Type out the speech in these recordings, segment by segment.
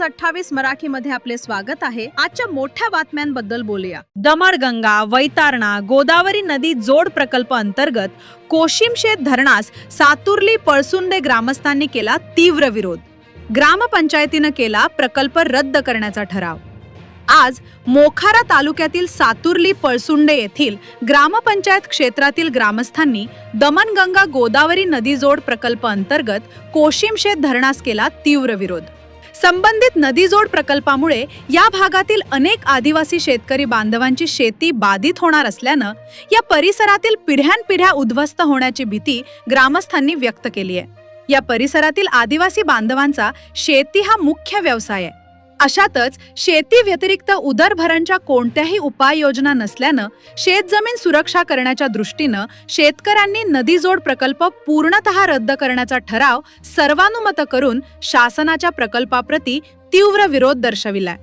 News अठ्ठावीस मराठी मध्ये आपले स्वागत आहे. आजच्या मोठ्या बातम्यांबद्दल बोलूया. दमणगंगा वैतारणा गोदावरी नदी जोड प्रकल्प अंतर्गत कोशिमशेत धरणास सातुर्ली पळसुंदे ग्रामस्थांनी केला तीव्र विरोध. ग्रामपंचायतीनं केला प्रकल्प रद्द करण्याचा ठराव. आज मोखारा तालुक्यातील सातुर्ली पळसुंडे येथील ग्रामपंचायत क्षेत्रातील ग्रामस्थांनी दमणगंगा गोदावरी नदीजोड प्रकल्प अंतर्गत कोशिमशेत धरणास केला तीव्र विरोध. संबंधित नदीजोड प्रकल्पामुळे या भागातील अनेक आदिवासी शेतकरी बांधवांची शेती बाधित होणार असल्यानं या परिसरातील पिढ्यानपिढ्या उद्ध्वस्त होण्याची भीती ग्रामस्थांनी व्यक्त केली आहे. या परिसरातील आदिवासी बांधवांचा शेती हा मुख्य व्यवसाय आहे. अशातच शेती व्यतिरिक्त उदरभरांच्या कोणत्याही उपाययोजना नसल्यानं शेतजमीन सुरक्षा करण्याच्या दृष्टीनं शेतकऱ्यांनी नदीजोड प्रकल्प पूर्णतः रद्द करण्याचा ठराव सर्वानुमत करून शासनाच्या प्रकल्पाप्रती तीव्र विरोध दर्शविलाय.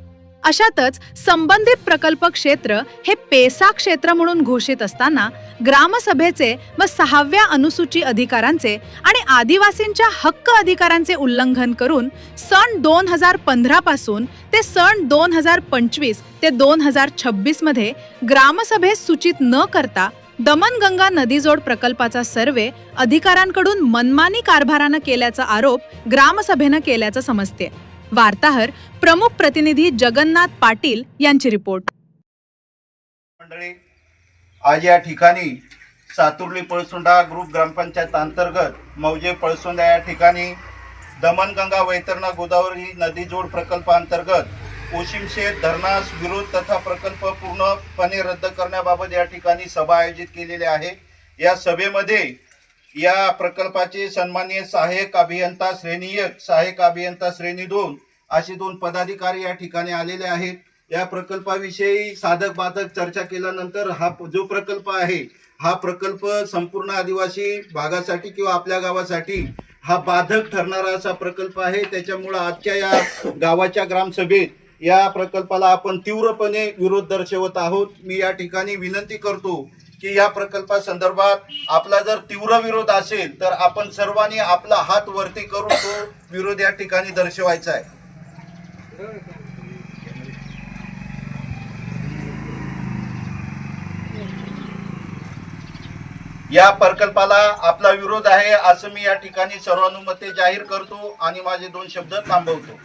अशातच संबंधित प्रकल्प क्षेत्र हे पेसा क्षेत्र म्हणून घोषित असताना ग्रामसभेचे व सहाव्या अनुसूची अधिकारांचे आणि आदिवासींच्या हक्क अधिकारांचे उल्लंघन करून सन दोन हजार पंधरा पासून ते सन दोन हजार पंचवीस ते दोन हजार छब्बीसमध्ये ग्रामसभेत सूचित न करता दमनगंगा नदीजोड प्रकल्पाचा सर्वे अधिकाऱ्यांकडून मनमानी कारभारानं केल्याचा आरोप ग्रामसभेनं केल्याचं समजते. वार्ताहर प्रमुख प्रतिनिधी जगन्नाथ पाटील यांची रिपोर्ट. मंडळी आज या ठिकाणी सातुर्ली पळसुंडा ग्रुप ग्रामपंचायत अंतर्गत मौजे पळसुंडा या ठिकाणी दमणगंगा वैतरणा गोदावरी नदी जोड प्रकल्पांतर्गत कोशिमशेत धरणास विरोध तथा प्रकल्प पूर्णपणे रद्द करण्याबाबत या ठिकाणी सभा आयोजित केलेली आहे. या सभेमध्ये या प्रकल्पाचे सन्माननीय सहाय्यक अभियंता श्रेणी एक सहाय्यक अभियंता श्रेणी दोन असे दोन पदाधिकारी या ठिकाणी आलेले आहेत. या प्रकल्पाविषयी साधक बाधक चर्चा केल्यानंतर हा जो प्रकल्प आहे हा प्रकल्प संपूर्ण आदिवासी भागासाठी किंवा आपल्या गावासाठी हा बाधक ठरणारा असा प्रकल्प आहे. त्याच्यामुळं आजच्या या गावाच्या ग्रामसभेत या प्रकल्पाला आपण तीव्रपणे विरोध दर्शवत आहोत. मी या ठिकाणी विनंती करतो की या प्रकल्पासंदर्भात आपला जर तीव्र विरोध असेल तर आपण सर्वांनी आपला हात वरती करून तो विरोध या ठिकाणी दर्शवायचा आहे. या प्रकल्पाला आपला विरोध आहे असं मी या ठिकाणी सर्वानुमते जाहीर करतो आणि माझे दोन शब्द थांबवतो.